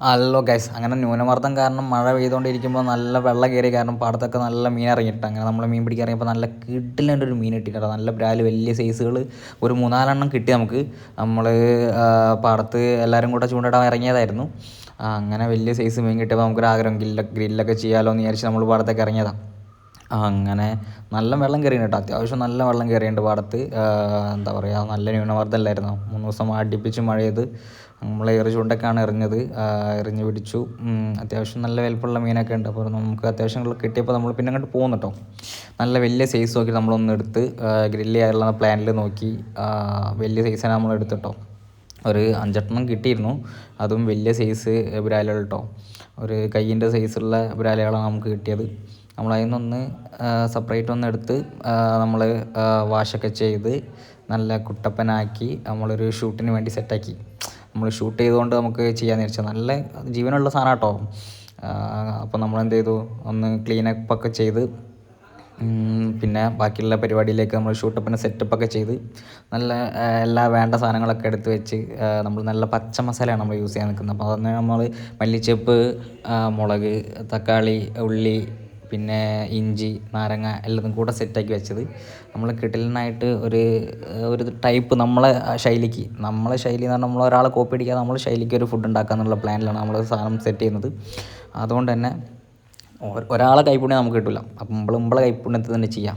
Hello guys അങ്ങനെ ന്യൂനമർദ്ദം കാരണം മഴ പെയ്തുകൊണ്ടിരിക്കുമ്പോൾ നല്ല വെള്ളം കയറി കാരണം പാടത്തൊക്കെ നല്ല മീൻ ഇറങ്ങിയിട്ട് അങ്ങനെ നമ്മൾ മീൻ പിടിക്കാൻ ഇറങ്ങിയപ്പോൾ നല്ല കിട്ടിലുണ്ട് ഒരു മീൻ കിട്ടിയിട്ടുണ്ട് നല്ല ബ്രാൽ വലിയ സൈസുകൾ ഒരു മൂന്നാലെണ്ണം കിട്ടി നമുക്ക്. നമ്മൾ പാടത്ത് എല്ലാവരും കൂടെ ചൂണ്ടിടാൻ ഇറങ്ങിയതായിരുന്നു. അങ്ങനെ വലിയ സൈസ് മീൻ കിട്ടിയപ്പോൾ നമുക്കൊരു ആഗ്രഹം ഗ്രില്ല ഗ്രില്ലൊക്കെ ചെയ്യാമല്ലോ എന്ന് വിചാരിച്ച് നമ്മൾ പാടത്തൊക്കെ ഇറങ്ങിയതാണ് അങ്ങനെ നല്ല വെള്ളം കയറിയിട്ടുണ്ട് കേട്ടോ. അത്യാവശ്യം നല്ല വെള്ളം കയറിയിട്ടുണ്ട് പാടത്ത്. എന്താ പറയുക നല്ല ന്യൂനമർദ്ദമല്ലായിരുന്നു മൂന്ന് ദിവസം അടുപ്പിച്ച് മഴ നമ്മൾ എറി ചൂണ്ടൊക്കെയാണ് എറിഞ്ഞത്. എറിഞ്ഞ് പിടിച്ചു. അത്യാവശ്യം നല്ല വലിപ്പമുള്ള മീനൊക്കെ ഉണ്ട്. അപ്പോൾ നമുക്ക് അത്യാവശ്യം കിട്ടിയപ്പോൾ നമ്മൾ പിന്നെ അങ്ങോട്ട് പോകുന്നു കേട്ടോ. നല്ല വലിയ സൈസ് നോക്കി നമ്മളൊന്ന് എടുത്ത് ഗ്രില്ല് ചെയ്യാനുള്ള പ്ലാനിൽ നോക്കി വലിയ സൈസാണ് നമ്മൾ എടുത്തിട്ടോ ഒരു അഞ്ചെണ്ണം കിട്ടിയിരുന്നു. അതും വലിയ സൈസ് ബ്രാലുകൾ കേട്ടോ. ഒരു കയ്യിന്റെ സൈസുള്ള ബ്രാലുകളാണ് നമുക്ക് കിട്ടിയത്. നമ്മൾ അതിൽ നിന്നൊന്ന് സെപ്പറേറ്റ് ഒന്ന് എടുത്ത് നമ്മൾ വാഷൊക്കെ ചെയ്ത് നല്ല കുട്ടപ്പനാക്കി നമ്മളൊരു ഷൂട്ടിന് വേണ്ടി സെറ്റാക്കി നമ്മൾ ഷൂട്ട് ചെയ്തുകൊണ്ട് നമുക്ക് ചെയ്യാമെന്ന് വിചാരിച്ചാൽ നല്ല ജീവനുള്ള സാധനം കേട്ടോ അപ്പോൾ നമ്മൾ എന്ത് ചെയ്തു ഒന്ന് ക്ലീനപ്പ് ഒക്കെ ചെയ്ത് പിന്നെ ബാക്കിയുള്ള പരിപാടിയിലേക്ക് നമ്മൾ ഷൂട്ടപ്പിന്റെ സെറ്റപ്പൊക്കെ ചെയ്ത് നല്ല എല്ലാ വേണ്ട സാധനങ്ങളൊക്കെ എടുത്ത് വെച്ച് നമ്മൾ നല്ല പച്ച മസാലയാണ് നമ്മൾ യൂസ് ചെയ്യാൻ നിൽക്കുന്നത് അപ്പോൾ അതന്നെ നമ്മൾ മല്ലിച്ചപ്പ് മുളക് തക്കാളി ഉള്ളി പിന്നെ ഇഞ്ചി നാരങ്ങ എല്ലാതും കൂടെ സെറ്റാക്കി വെച്ചത്. നമ്മൾ കിടിലനായിട്ട് ഒരു ഒരു ടൈപ്പ് നമ്മളെ ശൈലിക്ക് നമ്മളെ ശൈലി എന്ന് പറഞ്ഞാൽ നമ്മൾ ഒരാളെ കോപ്പി അടിക്കാതെ നമ്മൾ ശൈലിക്ക് ഒരു ഫുഡ് ഉണ്ടാക്കുക എന്നുള്ള പ്ലാനിലാണ് നമ്മൾ സാധനം സെറ്റ് ചെയ്യുന്നത്. അതുകൊണ്ട് തന്നെ ഒരാളെ കൈപ്പുണ്യം നമുക്ക് കിട്ടില്ല അപ്പം നമ്മൾ നമ്മളെ കൈപ്പുണ്യത്തിൽ തന്നെ ചെയ്യാം.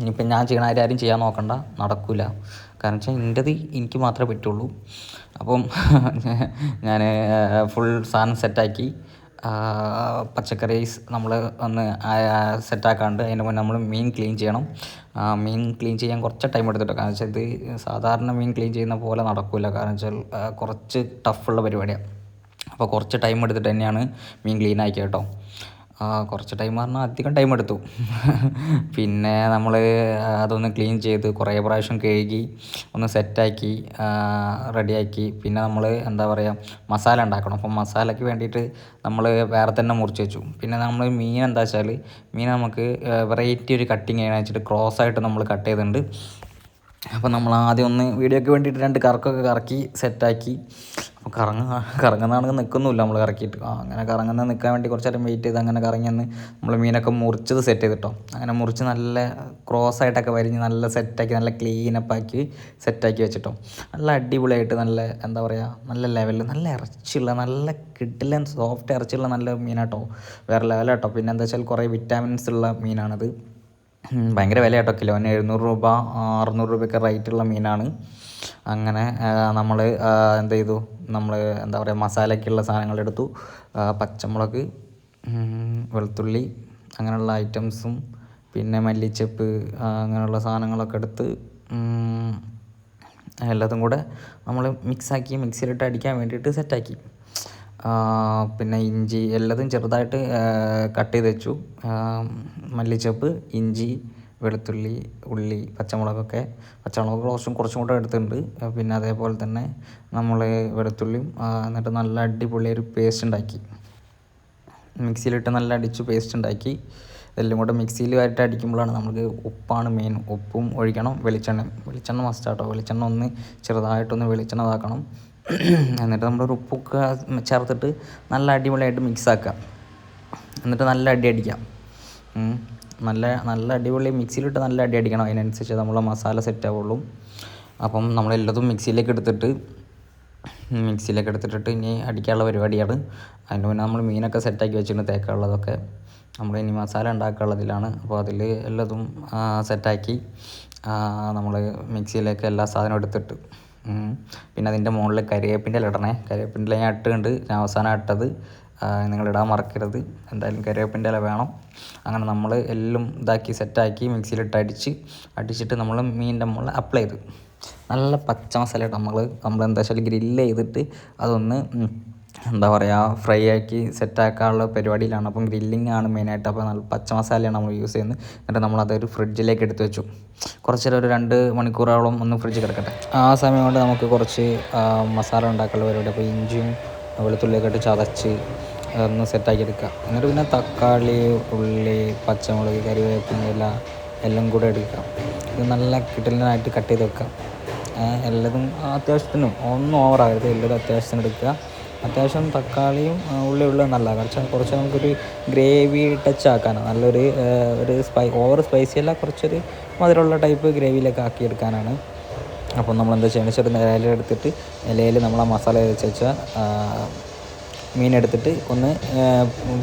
ഇനിയിപ്പം ഞാൻ ചെയ്യണ ആരും ചെയ്യാൻ നോക്കണ്ട. നടക്കില്ല കാരണം വെച്ചാൽ എന്റെത് എനിക്ക് മാത്രമേ പറ്റുള്ളൂ. അപ്പം ഞാൻ ഫുൾ സാധനം സെറ്റാക്കി പച്ചക്കറീസ് നമ്മൾ ഒന്ന് സെറ്റാക്കാണ്ട് അതിന് മുന്നേ നമ്മൾ മീൻ ക്ലീൻ ചെയ്യണം. മീൻ ക്ലീൻ ചെയ്യാൻ കുറച്ച് ടൈം എടുത്തിട്ട് കാരണം വെച്ചാൽ ഇത് സാധാരണ മീൻ ക്ലീൻ ചെയ്യുന്ന പോലെ നടക്കില്ല കാരണം വെച്ചാൽ കുറച്ച് ടഫുള്ള പരിപാടിയാണ് അപ്പോൾ കുറച്ച് ടൈം എടുത്തിട്ട് തന്നെയാണ് മീൻ ക്ലീൻ ആക്കിയത് കേട്ടോ ആ, കുറച്ച് ടൈം പറഞ്ഞാൽ അധികം ടൈം എടുത്തു. പിന്നെ നമ്മൾ അതൊന്ന് ക്ലീൻ ചെയ്ത് കുറേ പ്രാവശ്യം കഴുകി ഒന്ന് സെറ്റാക്കി റെഡിയാക്കി പിന്നെ നമ്മൾ എന്താ പറയുക മസാല ഉണ്ടാക്കണം. അപ്പം മസാലയ്ക്ക് വേണ്ടിയിട്ട് നമ്മൾ വേറെ തന്നെ മുറിച്ച് വെച്ചു. പിന്നെ നമ്മൾ മീൻ എന്താ വെച്ചാൽ മീൻ നമുക്ക് വെറൈറ്റി ഒരു കട്ടിങ് ചെയ്യണം വെച്ചിട്ട് ക്രോസ് ആയിട്ട് നമ്മൾ കട്ട് ചെയ്തിട്ടുണ്ട്. അപ്പോൾ നമ്മൾ ആദ്യം ഒന്ന് വീഡിയോക്ക് വേണ്ടിയിട്ട് രണ്ട് കറക്കൊക്കെ കറക്കി സെറ്റാക്കി. അപ്പോൾ കറങ്ങ കറങ്ങുന്നതാണെങ്കിൽ നിൽക്കുന്നില്ല നമ്മൾ കറക്കിയിട്ട്. അങ്ങനെ കറങ്ങുന്ന നിൽക്കാൻ വേണ്ടി കുറച്ച് നേരം വെയിറ്റ് ചെയ്ത് അങ്ങനെ കറങ്ങി വന്ന് നമ്മൾ മീനൊക്കെ മുറിച്ചത് സെറ്റ് ചെയ്തിട്ടോ. അങ്ങനെ മുറിച്ച് നല്ല ക്രോസ് ആയിട്ടൊക്കെ വരിഞ്ഞ് നല്ല സെറ്റാക്കി നല്ല ക്ലീനപ്പ് ആക്കി സെറ്റാക്കി വെച്ചിട്ടോ. നല്ല അടിപൊളിയായിട്ട് നല്ല എന്താ പറയുക നല്ല ലെവലിൽ നല്ല ഇറച്ചിയുള്ള നല്ല കിട്ടില്ല സോഫ്റ്റ് ഇറച്ചിയുള്ള നല്ല മീനാട്ടോ. വേറെ ലെവലാട്ടോ പിന്നെ എന്താ വെച്ചാൽ കുറേ വിറ്റാമിൻസ് ഉള്ള മീനാണത്. ഭയങ്കര വില കേട്ടോ കിലോന് എഴുന്നൂറ് രൂപ അറുന്നൂറ് രൂപയൊക്കെ റേറ്റുള്ള മീനാണ്. അങ്ങനെ നമ്മൾ എന്ത് ചെയ്തു? നമ്മൾ എന്താ പറയുക മസാലയ്ക്കുള്ള സാധനങ്ങൾ എടുത്തു. പച്ചമുളക് വെളുത്തുള്ളി അങ്ങനെയുള്ള ഐറ്റംസും പിന്നെ മല്ലിച്ചപ്പ് അങ്ങനെയുള്ള സാധനങ്ങളൊക്കെ എടുത്ത് എല്ലാതും കൂടെ നമ്മൾ മിക്സാക്കി മിക്സിയിലിട്ട് അടിക്കാൻ വേണ്ടിയിട്ട് സെറ്റാക്കി പിന്നെ ഇഞ്ചി എല്ലാതും ചെറുതായിട്ട് കട്ട് ചെയ്ത് വെച്ചു. മല്ലിച്ചപ്പ് ഇഞ്ചി വെളുത്തുള്ളി ഉള്ളി പച്ചമുളകൊക്കെ. പച്ചമുളക് കുറച്ചും കുറച്ചും കൂടെ എടുത്തിട്ടുണ്ട് പിന്നെ അതേപോലെ തന്നെ നമ്മൾ വെളുത്തുള്ളിയും എന്നിട്ട് നല്ല അടിപൊളി ഒരു പേസ്റ്റ് ഉണ്ടാക്കി. മിക്സിയിലിട്ട് നല്ല അടിച്ച് പേസ്റ്റ് ഉണ്ടാക്കി. ഇതെല്ലാം കൂടെ മിക്സിയിൽ ആയിട്ട് അടിക്കുമ്പോഴാണ് നമുക്ക് ഉപ്പാണ് മെയിൻ ഉപ്പും ഒഴിക്കണം വെളിച്ചെണ്ണ വെളിച്ചെണ്ണ മസ്റ്റാട്ടോ വെളിച്ചെണ്ണ ഒന്ന് ചെറുതായിട്ടൊന്ന് വെളിച്ചെണ്ണ ഇതാക്കണം. എന്നിട്ട് നമ്മളൊരു ഉപ്പൊക്കെ ചേർത്തിട്ട് നല്ല അടിപൊളിയായിട്ട് മിക്സ് ആക്കുക എന്നിട്ട് നല്ല അടി അടിക്കാം. നല്ല നല്ല അടിപൊളി മിക്സിയിലിട്ട് നല്ല അടി അടിക്കണം. അതിനനുസരിച്ച് നമ്മൾ മസാല സെറ്റ് ആവുള്ളൂ. അപ്പം നമ്മളെല്ലതും മിക്സിയിലേക്ക് എടുത്തിട്ട് മിക്സിയിലേക്ക് എടുത്തിട്ടിട്ട് ഇനി അടിക്കാനുള്ള പരിപാടിയാണ്. അതിന് മുന്നേ നമ്മൾ മീനൊക്കെ സെറ്റാക്കി വെച്ചിട്ടുണ്ട് തേക്കാനുള്ളതൊക്കെ. നമ്മൾ ഇനി മസാല ഉണ്ടാക്കാനുള്ളതിലാണ്. അപ്പോൾ അതിൽ എല്ലാതും സെറ്റാക്കി നമ്മൾ മിക്സിയിലേക്ക് എല്ലാ സാധനവും എടുത്തിട്ട്. പിന്നെ അതിന്റെ മുകളിൽ കരിവേപ്പിന്റെ ഇല ഇടണേ. കരിവേപ്പിന്റെ ഇല ഞാൻ ഇട്ടുണ്ട് ഞാൻ അവസാനം ഇട്ടത് നിങ്ങൾ ഇടാൻ മറക്കരുത്. എന്തായാലും കരിവേപ്പിന്റെ ഇല വേണം. അങ്ങനെ നമ്മൾ എല്ലാം ഇതാക്കി സെറ്റാക്കി മിക്സിയിലിട്ട് അടിച്ച് അടിച്ചിട്ട് നമ്മൾ മീനിന്റെ മുകളിൽ അപ്ലൈ ചെയ്ത്. നല്ല പച്ച മസാല നമ്മൾ നമ്മൾ എന്താ വെച്ചാൽ ഗ്രില്ല് ചെയ്തിട്ട് അതൊന്ന് എന്താ പറയുക ഫ്രൈ ആക്കി സെറ്റാക്കാനുള്ള പരിപാടിയിലാണ്. അപ്പം ഗ്രില്ലിംഗ് ആണ് മെയിനായിട്ട് അപ്പോൾ നല്ല പച്ച മസാലയാണ് നമ്മൾ യൂസ് ചെയ്യുന്നത്. എന്നിട്ട് നമ്മൾ അതൊരു ഫ്രിഡ്ജിലേക്ക് എടുത്ത് വെച്ചു. കുറച്ച് ഒരു രണ്ട് മണിക്കൂറോളം ഒന്ന് ഫ്രിഡ്ജ് കിടക്കട്ടെ. ആ സമയം കൊണ്ട് നമുക്ക് കുറച്ച് മസാല ഉണ്ടാക്കാനുള്ള പരിപാടി. അപ്പോൾ ഇഞ്ചിയും വെളുത്തുള്ളിയൊക്കെ ഇട്ട് ചതച്ച് ഒന്ന് സെറ്റാക്കി എടുക്കുക. എന്നിട്ട് പിന്നെ തക്കാളി ഉള്ളി പച്ചമുളക് കറിവേപ്പിന്റെ ഇല എല്ലാം കൂടെ എടുക്കുക ഇത് നല്ല കിട്ടലിനായിട്ട് കട്ട് ചെയ്ത് വെക്കുക. എല്ലാതും അത്യാവശ്യത്തിനും ഒന്നും ഓവറാകരുത് എല്ലാതും അത്യാവശ്യത്തിന് എടുക്കുക. അത്യാവശ്യം തക്കാളിയും ഉള്ളിയുള്ള നല്ല. കുറച്ച് കുറച്ച് നമുക്കൊരു ഗ്രേവി ടച്ച് ആക്കാനാണ് നല്ലൊരു ഒരു സ്പൈ ഓവർ സ്പൈസി അല്ല കുറച്ചൊരു മധുരമുള്ള ടൈപ്പ് ഗ്രേവിയിലൊക്കെ ആക്കിയെടുക്കാനാണ്. അപ്പം നമ്മൾ എന്താ ചെയ്യണമെന്ന് ചെറിയ നിലയിൽ എടുത്തിട്ട് ഇലയിൽ നമ്മൾ ആ മസാല വെച്ച് വെച്ചാൽ മീൻ എടുത്തിട്ട് ഒന്ന്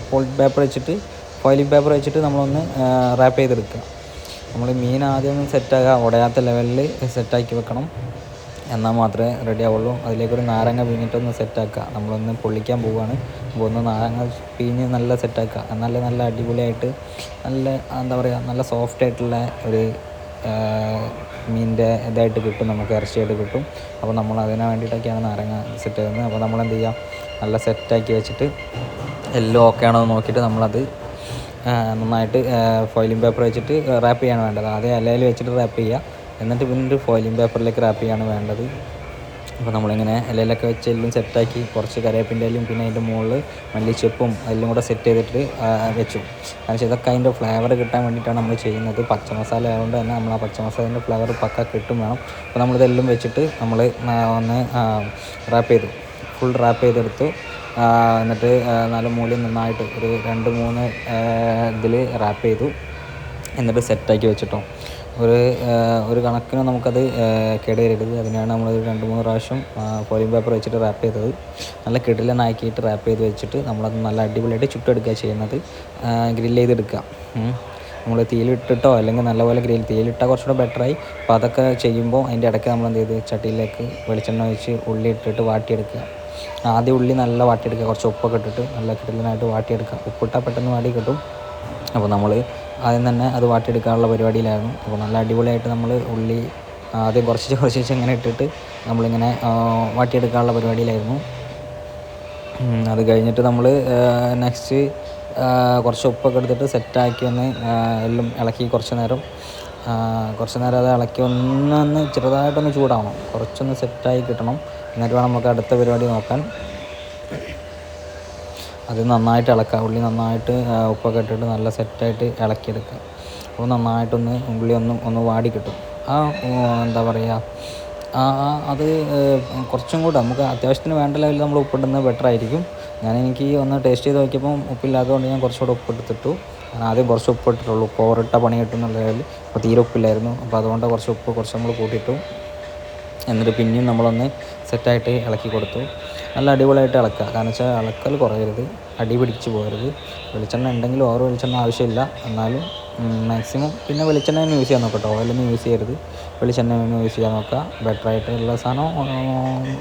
ഫോൾഡ് പേപ്പർ വെച്ചിട്ട് ഫോയിലിംഗ് പേപ്പർ വെച്ചിട്ട് നമ്മളൊന്ന് റാപ്പ് ചെയ്തെടുക്കുക. നമ്മൾ മീൻ ആദ്യം സെറ്റാക്കുക ഉടയാത്ത ലെവലിൽ സെറ്റാക്കി വെക്കണം. എന്നാൽ മാത്രമേ റെഡി ആവുള്ളൂ. അതിലേക്കൊരു നാരങ്ങ പിഴിഞ്ഞിട്ടൊന്ന് സെറ്റാക്കുക നമ്മളൊന്ന് പൊള്ളിക്കാൻ പോവുകയാണ്. അപ്പോൾ ഒന്ന് നാരങ്ങ പിഴിഞ്ഞ് നല്ല സെറ്റാക്കുക എന്നാലേ നല്ല അടിപൊളിയായിട്ട് നല്ല എന്താ പറയുക നല്ല സോഫ്റ്റ് ആയിട്ടുള്ള ഒരു മീനിന്റെ ഇതായിട്ട് കിട്ടും. നമുക്ക് ഇറച്ചിയായിട്ട് കിട്ടും. അപ്പോൾ നമ്മൾ അതിന് വേണ്ടിയിട്ടൊക്കെയാണ് നാരങ്ങ സെറ്റ് ചെയ്യുന്നത് അപ്പോൾ നമ്മൾ എന്ത് ചെയ്യുക നല്ല സെറ്റാക്കി വെച്ചിട്ട് എല്ലാം ഓക്കെ ആണോ എന്ന് നോക്കിയിട്ട് നമ്മളത് നന്നായിട്ട് ഫോയിലിംഗ് പേപ്പർ വെച്ചിട്ട് റാപ്പ് ചെയ്യാണ് വേണ്ടത്. ആദ്യം ഇലയിൽ വെച്ചിട്ട് റാപ്പ് ചെയ്യുക. എന്നിട്ട് പിന്നെ ഒരു ഫോയിലിംഗ് പേപ്പറിലേക്ക് റാപ്പ് ചെയ്യാണ് വേണ്ടത്. അപ്പോൾ നമ്മളിങ്ങനെ ഇലയിലൊക്കെ വെച്ച് എല്ലാം സെറ്റാക്കി കുറച്ച് കറിവേപ്പിന്റെ ഇലയും പിന്നെ അതിന്റെ മുകളിൽ മല്ലിച്ചെപ്പും എല്ലാം കൂടെ സെറ്റ് ചെയ്തിട്ട് വെച്ചു. കാരണം ഇതൊക്കെ അതിന്റെ ഫ്ലേവർ കിട്ടാൻ വേണ്ടിയിട്ടാണ് നമ്മൾ ചെയ്യുന്നത്. പച്ച മസാല ആയതുകൊണ്ട് തന്നെ നമ്മൾ ആ പച്ച മസാലേന്റെ ഫ്ലേവർ പക്ക കിട്ടും വേണം. അപ്പോൾ നമ്മളിതെല്ലാം വെച്ചിട്ട് നമ്മൾ ഒന്ന് റാപ്പ് ചെയ്തു. ഫുൾ റാപ്പ് ചെയ്തെടുത്തു. എന്നിട്ട് നല്ല നാല് മൂലയും നന്നായിട്ട് ഒരു രണ്ട് മൂന്ന് ഇതിൽ റാപ്പ് ചെയ്തു. എന്നിട്ട് സെറ്റാക്കി വെച്ചിട്ടോ. ഒരു ഒരു കണക്കിന് നമുക്കത് കേടുവരരുത്. അതിനാണ് നമ്മൾ രണ്ട് മൂന്ന് പ്രാവശ്യം ഫോയിലിംഗ് പേപ്പർ വെച്ചിട്ട് റാപ്പ് ചെയ്തത്. നല്ല കിടിലനാക്കിയിട്ട് റാപ്പ് ചെയ്ത് വെച്ചിട്ട് നമ്മളത് നല്ല അടിപൊളിയായിട്ട് ചുട്ടെടുക്കുക ചെയ്യുന്നത്. ഗ്രില്ല് ചെയ്തെടുക്കുക. നമ്മൾ തീയിലിട്ടിട്ടോ അല്ലെങ്കിൽ നല്ലപോലെ ഗ്രിൽ തീയിലിട്ടാൽ കുറച്ചുകൂടെ ബെറ്ററായി. അപ്പോൾ അതൊക്കെ ചെയ്യുമ്പോൾ അതിന്റെ ഇടയ്ക്ക് നമ്മൾ എന്ത് ചെയ്ത്? ചട്ടിയിലേക്ക് വെളിച്ചെണ്ണ ഒഴിച്ച് ഉള്ളി ഇട്ടിട്ട് വാട്ടിയെടുക്കുക. ആദ്യം ഉള്ളി നല്ല വാട്ടിയെടുക്കുക. കുറച്ച് ഉപ്പൊക്കെ ഇട്ടിട്ട് നല്ല കിടലിനായിട്ട് വാട്ടിയെടുക്കുക. ഉപ്പിട്ടാൽ പെട്ടെന്ന് വാടി കിട്ടും. അപ്പോൾ നമ്മൾ ആദ്യം തന്നെ അത് വാട്ടിയെടുക്കാനുള്ള പരിപാടിയിലായിരുന്നു. അപ്പോൾ നല്ല അടിപൊളിയായിട്ട് നമ്മൾ ഉള്ളി ആദ്യം കുറച്ച് കുറച്ച് ഇങ്ങനെ ഇട്ടിട്ട് നമ്മളിങ്ങനെ വാട്ടിയെടുക്കാനുള്ള പരിപാടിയിലായിരുന്നു. അത് കഴിഞ്ഞിട്ട് നമ്മൾ നെക്സ്റ്റ് കുറച്ച് ഉപ്പൊക്കെ എടുത്തിട്ട് സെറ്റാക്കി ഒന്ന് എല്ലാം ഇളക്കി കുറച്ച് നേരം. കുറച്ച് നേരം അത് ഇളക്കി ഒന്നൊന്ന് ചെറുതായിട്ടൊന്ന് ചൂടാവണം. കുറച്ചൊന്ന് സെറ്റായി കിട്ടണം. എന്നിട്ട് വേണം നമുക്ക് അടുത്ത പരിപാടി നോക്കാൻ. അത് നന്നായിട്ട് ഇളക്കുക. ഉള്ളി നന്നായിട്ട് ഉപ്പൊക്കെ ഇട്ടിട്ട് നല്ല സെറ്റായിട്ട് ഇളക്കിയെടുക്കുക. അപ്പോൾ നന്നായിട്ടൊന്ന് ഉള്ളി ഒന്ന് ഒന്ന് വാടി കിട്ടും. ആ എന്താ പറയുക ആ അത് കുറച്ചും കൂടെ നമുക്ക് അത്യാവശ്യത്തിന് വേണ്ട ലെവലിൽ നമ്മൾ ഉപ്പിടുന്നത് ബെറ്റർ ആയിരിക്കും. ഞാൻ എനിക്ക് ഒന്ന് ടേസ്റ്റ് ചെയ്ത് നോക്കിയപ്പോൾ ഉപ്പില്ലാത്തതുകൊണ്ട് ഞാൻ കുറച്ചുകൂടെ ഉപ്പിട്ടിട്ടു. ഞാൻ ആദ്യം കുറച്ച് ഉപ്പ് ഇട്ടിട്ടുള്ളൂ ഓവറിട്ട പണി കിട്ടും ലെവലിൽ. അപ്പോൾ തീരെ ഉപ്പില്ലായിരുന്നു. അപ്പോൾ അതുകൊണ്ട് കുറച്ച് ഉപ്പ് കുറച്ച് നമ്മൾ കൂട്ടിയിട്ടു. എന്നിട്ട് പിന്നെയും നമ്മളൊന്ന് സെറ്റായിട്ട് ഇളക്കി കൊടുത്തു. നല്ല അടിപൊളിയായിട്ട് ഇളക്കുക. കാരണം വെച്ചാൽ ഇളക്കൽ കുറയരുത്. അടി പിടിച്ച് പോകരുത്. വെളിച്ചെണ്ണ ഉണ്ടെങ്കിലും ഓവർ വെളിച്ചെണ്ണ ആവശ്യമില്ല. എന്നാലും മാക്സിമം പിന്നെ വെളിച്ചെണ്ണ തന്നെ യൂസ് ചെയ്യാൻ നോക്കട്ടോ. ഓയിലൊന്നും യൂസ് ചെയ്യരുത്. വെളിച്ചെണ്ണ തന്നെ യൂസ് ചെയ്യാൻ നോക്കുക. ബെറ്ററായിട്ടുള്ള സാധനം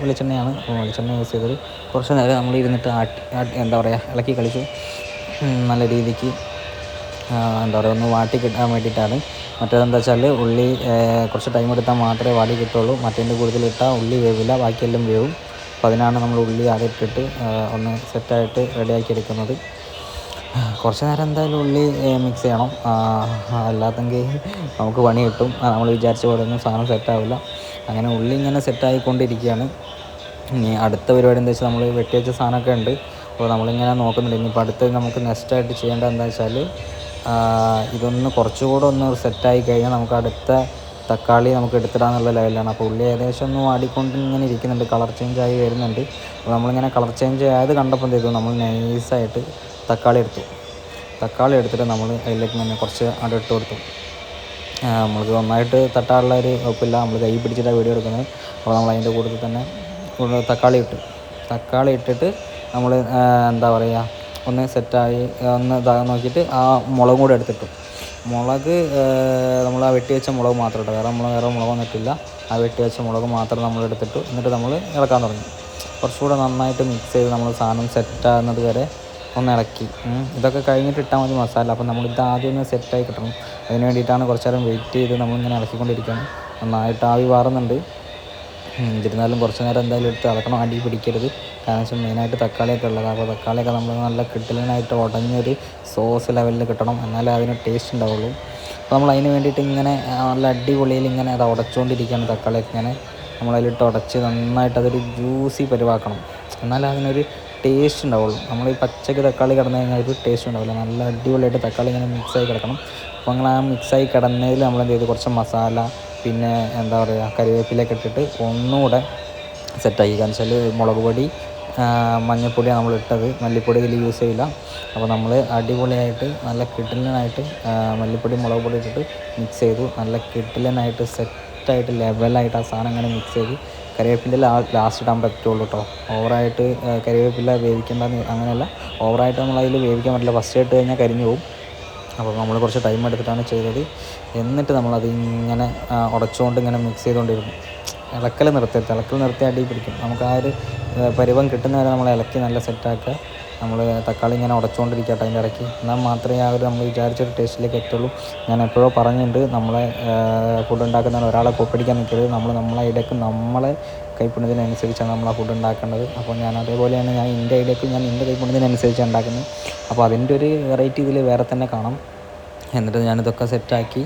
വെളിച്ചെണ്ണയാണ്. വെളിച്ചെണ്ണ യൂസ് ചെയ്തത് കുറച്ച് നേരം നമ്മൾ ഇരുന്നിട്ട് ആട്ടി എന്താ പറയുക ഇളക്കി കളിച്ചു. നല്ല രീതിക്ക് എന്താ പറയുക ഒന്ന് വാട്ടി കിട്ടാൻ വേണ്ടിയിട്ടാണ്. മറ്റേതെന്താ വെച്ചാൽ ഉള്ളി കുറച്ച് ടൈം എടുത്താൽ മാത്രമേ വാടി കിട്ടുള്ളൂ. മറ്റേന്റെ കൂടുതൽ ഇട്ടാൽ ഉള്ളി വേവില്ല ബാക്കിയെല്ലാം വേവും. അപ്പോൾ അതിനാണ് നമ്മൾ ഉള്ളി ആദ്യം ഇട്ടിട്ട് ഒന്ന് സെറ്റായിട്ട് റെഡിയാക്കി എടുക്കുന്നത്. കുറച്ച് നേരം എന്തായാലും ഉള്ളി മിക്സ് ചെയ്യണം. അല്ലാത്തെങ്കിൽ നമുക്ക് പണി കിട്ടും. നമ്മൾ വിചാരിച്ച പോലെ ഒന്നും സാധനം സെറ്റാവില്ല അങ്ങനെ ഉള്ളി ഇങ്ങനെ സെറ്റായിക്കൊണ്ടിരിക്കുകയാണ് ഇനി അടുത്ത പരിപാടി എന്താ വെച്ചാൽ നമ്മൾ വെട്ടി വെച്ച സാധനമൊക്കെ ഉണ്ട്. അപ്പോൾ നമ്മളിങ്ങനെ നോക്കുന്നുണ്ട്. ഇനിയിപ്പോൾ അടുത്ത് നമുക്ക് നെക്സ്റ്റ് ആയിട്ട് ചെയ്യേണ്ടത് എന്താ വെച്ചാൽ ഇതൊന്ന് കുറച്ചുകൂടെ ഒന്ന് സെറ്റായി കഴിഞ്ഞാൽ നമുക്ക് അടുത്ത തക്കാളി നമുക്ക് എടുത്തിടാന്നുള്ള ലെവലാണ് അപ്പോൾ ഉള്ളി ഏകദേശം ഒന്ന് വാടിക്കൊണ്ട് ഇങ്ങനെ ഇരിക്കുന്നുണ്ട്. കളർ ചേഞ്ച് ആയി വരുന്നുണ്ട്. അപ്പോൾ നമ്മളിങ്ങനെ കളർ ചേഞ്ച് ആയത് കണ്ടപ്പോൾ ചെയ്തു? നമ്മൾ നൈസായിട്ട് തക്കാളി എടുത്തു. തക്കാളി എടുത്തിട്ട് നമ്മൾ അതിലേക്ക് തന്നെ കുറച്ച് അവിടെ ഇട്ട് കൊടുത്തു. നമ്മൾക്ക് നന്നായിട്ട് തട്ടാറുള്ള ഒരു ഉറപ്പില്ല നമ്മൾ കൈ പിടിച്ചിട്ടാണ് വീഡിയോ എടുക്കുന്നത്. അപ്പോൾ നമ്മൾ അതിന്റെ കൂട്ടത്തിൽ തന്നെ തക്കാളി ഇട്ടു. തക്കാളി ഇട്ടിട്ട് നമ്മൾ എന്താ പറയുക ഒന്ന് സെറ്റായി ഒന്ന് ഇതാ നോക്കിയിട്ട് ആ മുളകും കൂടെ എടുത്തിട്ടു. മുളക് നമ്മൾ ആ വെട്ടി വെച്ച മുളക് മാത്രം ഇട്ടു. വേറെ നമ്മൾ വേറെ മുളക് വന്നിട്ടില്ല. ആ വെട്ടി വെച്ച മുളക് മാത്രം നമ്മൾ എടുത്തിട്ടു. എന്നിട്ട് നമ്മൾ ഇളക്കാൻ തുടങ്ങി. കുറച്ചുകൂടെ നന്നായിട്ട് മിക്സ് ചെയ്ത് നമ്മൾ സാധനം സെറ്റാകുന്നത് വരെ ഒന്ന് ഇളക്കി. ഇതൊക്കെ കഴിഞ്ഞിട്ട് ഇട്ടാൽ മതി മസാല. അപ്പോൾ നമ്മൾ ഇത് ആദ്യം ഒന്ന് സെറ്റായി കിട്ടണം. അതിന് വേണ്ടിയിട്ടാണ് കുറച്ച് നേരം വെയിറ്റ് ചെയ്ത് നമ്മളിങ്ങനെ ഇളക്കിക്കൊണ്ടിരിക്കുകയാണ്. നന്നായിട്ട് ആവി വാറുന്നുണ്ട്. എന്നിരുന്നാലും കുറച്ച് നേരം എന്തായാലും എടുത്ത് ഇളക്കണം അടി പിടിക്കരുത്. കാരണം വെച്ചാൽ മെയിനായിട്ട് തക്കാളിയൊക്കെ ഉള്ളത്. അപ്പോൾ തക്കാളിയൊക്കെ നമ്മൾ നല്ല കിട്ടലിനായിട്ട് ഉടഞ്ഞൊരു സോസ് ലെവലിൽ കിട്ടണം. എന്നാലേ അതിന് ടേസ്റ്റ് ഉണ്ടാവുള്ളൂ. അപ്പോൾ നമ്മൾ അതിന് വേണ്ടിയിട്ട് ഇങ്ങനെ നല്ല അടിപൊളിയിൽ ഇങ്ങനെ അത് ഉടച്ചുകൊണ്ടിരിക്കുകയാണ് തക്കാളിയൊക്കെ ഇങ്ങനെ. നമ്മളതിലിട്ട് ഉടച്ച് നന്നായിട്ട് അതൊരു ജ്യൂസി പരിവാക്കണം. എന്നാലേ അതിനൊരു ടേസ്റ്റ് ഉണ്ടാവുള്ളൂ. നമ്മൾ ഈ പച്ചക്ക് തക്കാളി കിടന്നു കഴിഞ്ഞാൽ ഒരു ടേസ്റ്റ് ഉണ്ടാവില്ല. നല്ല അടിപൊളിയായിട്ട് തക്കാളി ഇങ്ങനെ മിക്സായി കിടക്കണം. അപ്പോൾ അങ്ങനെ ആ മിക്സായി കിടന്നതിൽ നമ്മൾ എന്ത് ചെയ്തു? കുറച്ച് മസാല പിന്നെ എന്താ പറയുക കറിവേപ്പിലൊക്കെ ഇട്ടിട്ട് ഒന്നുകൂടെ സെറ്റാക്കി. കാരണം വെച്ചാൽ മുളക് പൊടി മഞ്ഞൾപ്പൊടിയാണ് നമ്മൾ ഇട്ടത്. മല്ലിപ്പൊടി ഇതിൽ യൂസ് ചെയ്യില്ല അപ്പോൾ നമ്മൾ അടിപൊളിയായിട്ട് നല്ല കിട്ടിലനായിട്ട് മല്ലിപ്പൊടി മുളക് പൊടി ഇട്ടിട്ട് മിക്സ് ചെയ്തു. നല്ല കിടിലനായിട്ട് സെറ്റായിട്ട് ലെവലായിട്ട് ആ സാധനം അങ്ങനെ മിക്സ് ചെയ്ത് കറിവേപ്പിന്റെ ലാസ്റ്റ് ഇടാൻ പറ്റുള്ളൂ കേട്ടോ ഓവറായിട്ട് കറിവേപ്പില വേവിക്കേണ്ടെന്ന് അങ്ങനെയല്ല. ഓവറായിട്ട് നമ്മൾ അതിൽ വേവിക്കാൻ പറ്റില്ല. ഫസ്റ്റ് ഇട്ട് കഴിഞ്ഞാൽ കരിഞ്ഞു പോകും. അപ്പോൾ നമ്മൾ കുറച്ച് ടൈം എടുത്തിട്ടാണ് ചെയ്തത്. എന്നിട്ട് നമ്മളത് ഇങ്ങനെ ഉടച്ചുകൊണ്ട് ഇങ്ങനെ മിക്സ് ചെയ്തുകൊണ്ടിരുന്നു. ഇളക്കൽ നിർത്തരുത് ഇളക്കൽ നിർത്തി അടി പിടിക്കും. നമുക്ക് ആ ഒരു പരുവം കിട്ടുന്നവരെ നമ്മൾ ഇളക്കി നല്ല സെറ്റാക്കുക നമ്മൾ തക്കാളി ഇങ്ങനെ ഉടച്ചുകൊണ്ടിരിക്കട്ടെ അതിന്റെ ഇടയ്ക്ക്. എന്നാൽ മാത്രമേ ആ ഒരു നമ്മൾ വിചാരിച്ചൊരു ടേസ്റ്റിലേക്ക് എത്തുള്ളൂ. ഞാൻ എപ്പോഴോ പറഞ്ഞിട്ടുണ്ട് നമ്മളെ ഫുഡ് ഉണ്ടാക്കുന്ന ഒരാളെ കൊപ്പടിക്കാൻ നിൽക്കരുത്. നമ്മൾ നമ്മളെ ഇടയ്ക്ക് നമ്മളെ കൈപ്പുണ്യത്തിനനുസരിച്ചാണ് നമ്മൾ ആ ഫുഡ് ഉണ്ടാക്കേണ്ടത്. അപ്പോൾ ഞാൻ അതേപോലെയാണ് ഞാൻ എന്റെ ഐഡിയക്ക് ഞാൻ എന്റെ കൈപ്പുണ്യത്തിനനുസരിച്ചാണ് ഉണ്ടാക്കുന്നത്. അപ്പോൾ അതിന്റെ ഒരു വെറൈറ്റി ഇതിൽ വേറെ തന്നെ കാണാം. എന്നിട്ട് ഞാനിതൊക്കെ സെറ്റാക്കി.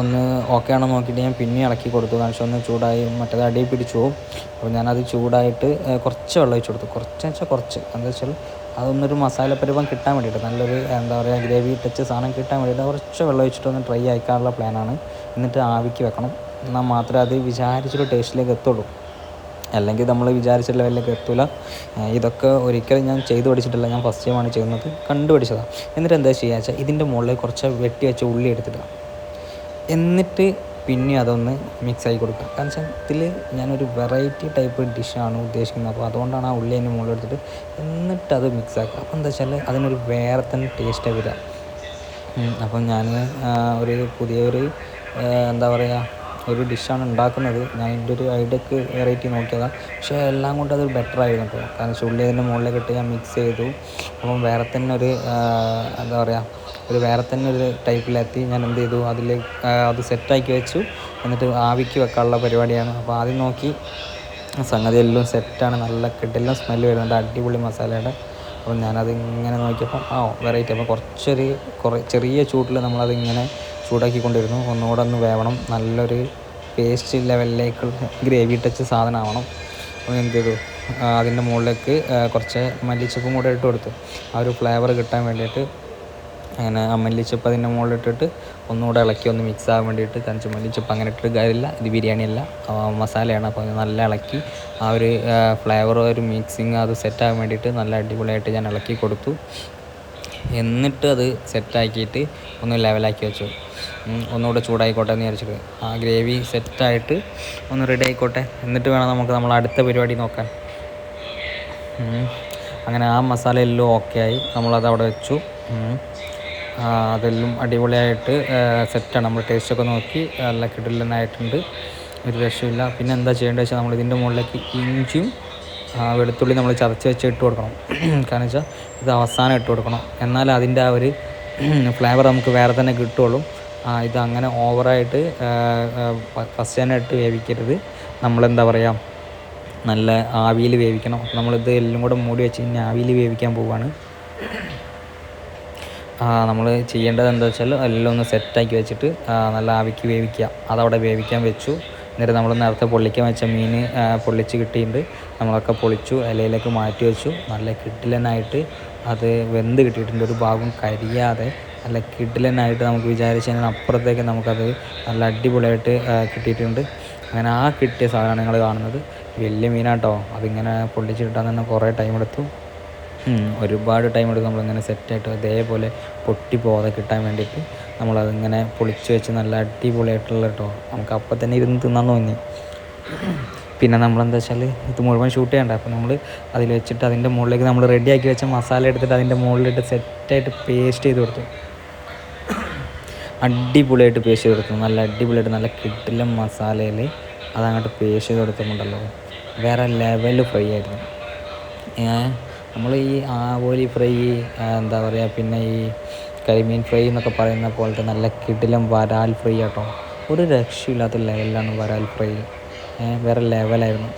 ഒന്ന് ഓക്കെ ആണോ നോക്കിയിട്ട് ഞാൻ പിന്നെ ഇളക്കി കൊടുത്തു. കാരണം ഒന്ന് ചൂടായി. മറ്റേത് അടി പിടിച്ചു പോകും അപ്പോൾ ഞാനത് ചൂടായിട്ട് കുറച്ച് വെള്ളം ഒഴിച്ചു കൊടുത്തു. കുറച്ച് വെച്ചാൽ കുറച്ച്. എന്താ വെച്ചാൽ അതൊന്നൊരു മസാല പരിപം കിട്ടാൻ വേണ്ടിയിട്ട് നല്ലൊരു എന്താ പറയുക ഗ്രേവി ടച്ച് സാധനം കിട്ടാൻ വേണ്ടിയിട്ട് കുറച്ച് വെള്ളം ഒഴിച്ചിട്ട് ഒന്ന് ട്രൈ ആക്കാനുള്ള പ്ലാനാണ് എന്നിട്ട് ആവിക്ക് വെക്കണം. എന്നാൽ മാത്രമേ അത് വിചാരിച്ചൊരു ടേസ്റ്റിലേക്ക് എത്തുള്ളൂ. അല്ലെങ്കിൽ നമ്മൾ വിചാരിച്ച ലെവലിലേക്ക് എത്തില്ല ഇതൊക്കെ ഒരിക്കലും ഞാൻ ചെയ്തു പഠിച്ചിട്ടില്ല. ഞാൻ ഫസ്റ്റ് ടൈമാണ് ചെയ്യുന്നത്. കണ്ടുപിടിച്ചതാണ് എന്നിട്ട് എന്താ ചെയ്യുക വെച്ചാൽ ഇതിന്റെ മുകളിൽ കുറച്ച് വെട്ടി വെച്ച ഉള്ളി എടുത്തിടുക. എന്നിട്ട് പിന്നെ അതൊന്ന് മിക്സ് ആക്കി കൊടുക്കുക. കാരണം വെച്ചാൽ ഇതിൽ ഞാനൊരു വെറൈറ്റി ടൈപ്പ് ഡിഷാണ് ഉദ്ദേശിക്കുന്നത്. അപ്പോൾ അതുകൊണ്ടാണ് ആ ഉള്ളി അതിന്റെ മുകളിൽ എടുത്തിട്ട് എന്നിട്ട് അത് മിക്സ് ആക്കുക. അപ്പോൾ എന്താ വെച്ചാൽ അതിനൊരു വേറെ തന്നെ ടേസ്റ്റ് വരിക. അപ്പം ഞാൻ ഒരു പുതിയൊരു എന്താ പറയുക ഒരു ഡിഷാണ് ഉണ്ടാക്കുന്നത്. ഞാൻ എന്റെ ഒരു ഐഡിയക്ക് വെറൈറ്റി നോക്കിയതാണ് പക്ഷേ എല്ലാം കൊണ്ട് അത് ബെറ്റർ ആയിരുന്നു കേട്ടോ കാരണം ചുള്ളി അതിന്റെ മുകളിലേക്ക് ഞാൻ മിക്സ് ചെയ്തു. അപ്പം വേറെ തന്നെ ഒരു എന്താ പറയുക ഒരു വേറെ തന്നെ ഒരു ടൈപ്പിലെത്തി ഞാൻ എന്ത് ചെയ്തു? അതിൽ അത് സെറ്റാക്കി വെച്ചു. എന്നിട്ട് ആവിക്ക് വെക്കാനുള്ള പരിപാടിയാണ്. അപ്പോൾ ആദ്യം നോക്കി. സംഗതി എല്ലാം സെറ്റാണ് നല്ല കിട്ടെല്ലാം സ്മെല്ല് വരുന്നുണ്ട്. അടിപൊളി മസാലയുടെ. അപ്പം ഞാനത് ഇങ്ങനെ നോക്കിയപ്പോൾ ആ വെറൈറ്റി അപ്പോൾ കുറച്ചൊരു കുറേ ചെറിയ ചൂട്ടിൽ നമ്മളത് ഇങ്ങനെ ചൂടാക്കിക്കൊണ്ടിരുന്നു. ഒന്നുകൂടെ ഒന്ന് വേവണം. നല്ലൊരു പേസ്റ്റ് ലെവലിലേക്ക് ഗ്രേവി ടച്ച് സാധനമാവണം അപ്പോൾ എന്ത് ചെയ്തു? അതിന്റെ മുകളിലേക്ക് കുറച്ച് മല്ലിച്ചപ്പും കൂടെ ഇട്ട് കൊടുത്തു. ആ ഒരു ഫ്ലേവർ കിട്ടാൻ വേണ്ടിയിട്ട് അങ്ങനെ ആ മല്ലിച്ചപ്പ് അതിന്റെ മുകളിലിട്ടിട്ട് ഒന്നുകൂടെ ഇളക്കി ഒന്ന് മിക്സ് ആകാൻ വേണ്ടിയിട്ട് കഞ്ചി മല്ലിച്ചപ്പ് അങ്ങനെ ഇട്ടിട്ട് കാര്യമില്ല. ഇത് ബിരിയാണിയല്ല. മസാലയാണ്. അപ്പോൾ നല്ല ഇളക്കി ആ ഒരു ഫ്ലേവർ ഒരു മിക്സിങ് അത് സെറ്റാകാൻ വേണ്ടിയിട്ട് നല്ല അടിപൊളിയായിട്ട് ഞാൻ ഇളക്കി കൊടുത്തു. എന്നിട്ട് അത് സെറ്റാക്കിയിട്ട് ഒന്ന് ലെവലാക്കി വെച്ചു. ഒന്നുകൂടെ ചൂടായിക്കോട്ടെ എന്ന് വിചാരിച്ചിട്ട്. ആ ഗ്രേവി സെറ്റായിട്ട് ഒന്ന് റെഡി ആയിക്കോട്ടെ. എന്നിട്ട് വേണം നമുക്ക് നമ്മൾ അടുത്ത പരിപാടി നോക്കാൻ. അങ്ങനെ ആ മസാല എല്ലാം ഓക്കെ ആയി. നമ്മളത് അവിടെ വെച്ചു. അതെല്ലാം അടിപൊളിയായിട്ട് സെറ്റാണ് നമ്മൾ ടേസ്റ്റൊക്കെ നോക്കി നല്ല കിടലനായിട്ടുണ്ട്. ഒരു രക്ഷയില്ല. പിന്നെ എന്താ ചെയ്യേണ്ടത് വെച്ചാൽ നമ്മൾ ഇതിന്റെ മുകളിലേക്ക് ഇഞ്ചിയും വെളുത്തുള്ളി നമ്മൾ ചതച്ച് വെച്ച് ഇട്ട് കൊടുക്കണം. കാരണം വെച്ചാൽ ഇത് അവസാനം ഇട്ട് കൊടുക്കണം. എന്നാൽ അതിന്റെ ആ ഒരു ഫ്ലേവർ നമുക്ക് വേറെ തന്നെ കിട്ടുള്ളൂ ഇത് അങ്ങനെ ഓവറായിട്ട് ഫസ്റ്റ് തന്നെ ഇട്ട് വേവിക്കരുത്. നമ്മളെന്താ പറയുക നല്ല ആവിയിൽ വേവിക്കണം. നമ്മളിത് എല്ലാം കൂടെ മൂടി വെച്ച് കഴിഞ്ഞാൽ ആവിയിൽ വേവിക്കാൻ പോവുകയാണ് നമ്മൾ ചെയ്യേണ്ടത് എന്താ വെച്ചാൽ എല്ലാം ഒന്ന് സെറ്റാക്കി വെച്ചിട്ട് നല്ല ആവിക്ക് വേവിക്കുക അതവിടെ വേവിക്കാൻ വെച്ചു. എന്നിട്ട് നമ്മൾ നേരത്തെ പൊള്ളിക്കാൻ വെച്ച മീൻ പൊള്ളിച്ച് കിട്ടിയിട്ടുണ്ട്. നമ്മളൊക്കെ പൊളിച്ചു ഇലയിലേക്ക് മാറ്റി വെച്ചു. നല്ല കിട്ടിലനായിട്ട് അത് വെന്ത് കിട്ടിയിട്ടുണ്ട്. ഒരു ഭാഗം കരിയാതെ നല്ല കിടിലനായിട്ട് നമുക്ക് വിചാരിച്ചതിന് അപ്പുറത്തേക്ക് നമുക്കത് നല്ല അടിപൊളിയായിട്ട് കിട്ടിയിട്ടുണ്ട്. അങ്ങനെ ആ കിട്ടിയ സാധനമാണ് നിങ്ങൾ കാണുന്നത്. വലിയ മീനാട്ടോ. അതിങ്ങനെ പൊള്ളിച്ച് കിട്ടാൻ തന്നെ കുറേ ടൈം എടുത്തു ഒരുപാട് ടൈം എടുക്കും നമ്മളിങ്ങനെ സെറ്റായിട്ട് അതേപോലെ പൊട്ടി പോകാതെ കിട്ടാൻ വേണ്ടിയിട്ട് നമ്മളതിങ്ങനെ പൊളിച്ച് വെച്ച് നല്ല അടിപൊളിയായിട്ടുള്ള കേട്ടോ നമുക്ക് അപ്പം തന്നെ ഇരുന്ന് തിന്നാൻ തോന്നി. പിന്നെ നമ്മളെന്താ വെച്ചാൽ ഇത് മുഴുവൻ ഷൂട്ട് ചെയ്യണ്ട. അപ്പോൾ നമ്മൾ അതിൽ വെച്ചിട്ട് അതിന്റെ മുകളിലേക്ക് നമ്മൾ റെഡിയാക്കി വെച്ച മസാല എടുത്തിട്ട് അതിന്റെ മുകളിലിട്ട് സെറ്റായിട്ട് പേസ്റ്റ് ചെയ്ത് കൊടുത്തു. അടിപൊളിയായിട്ട് ചെയ്ത് കൊടുത്തു. നല്ല അടിപൊളിയായിട്ട് നല്ല കിട്ടില്ല മസാലയിൽ അതങ്ങോട്ട് പേസ്റ്റ് ചെയ്ത് കൊടുത്തുകൊണ്ടല്ലോ വേറെ ലെവൽ ഫ്രൈ ആയിരുന്നു. നമ്മൾ ഈ ആവോലി ഫ്രൈ എന്താ പറയുക പിന്നെ ഈ കരിമീൻ ഫ്രൈ എന്നൊക്കെ പറയുന്ന പോലത്തെ നല്ല കിടിലം വരാൽ ഫ്രൈ ആട്ടോ. ഒരു രക്ഷയില്ലാത്ത ലെവലിലാണ് വരാൽ ഫ്രൈ വേറെ ലെവലായിരുന്നു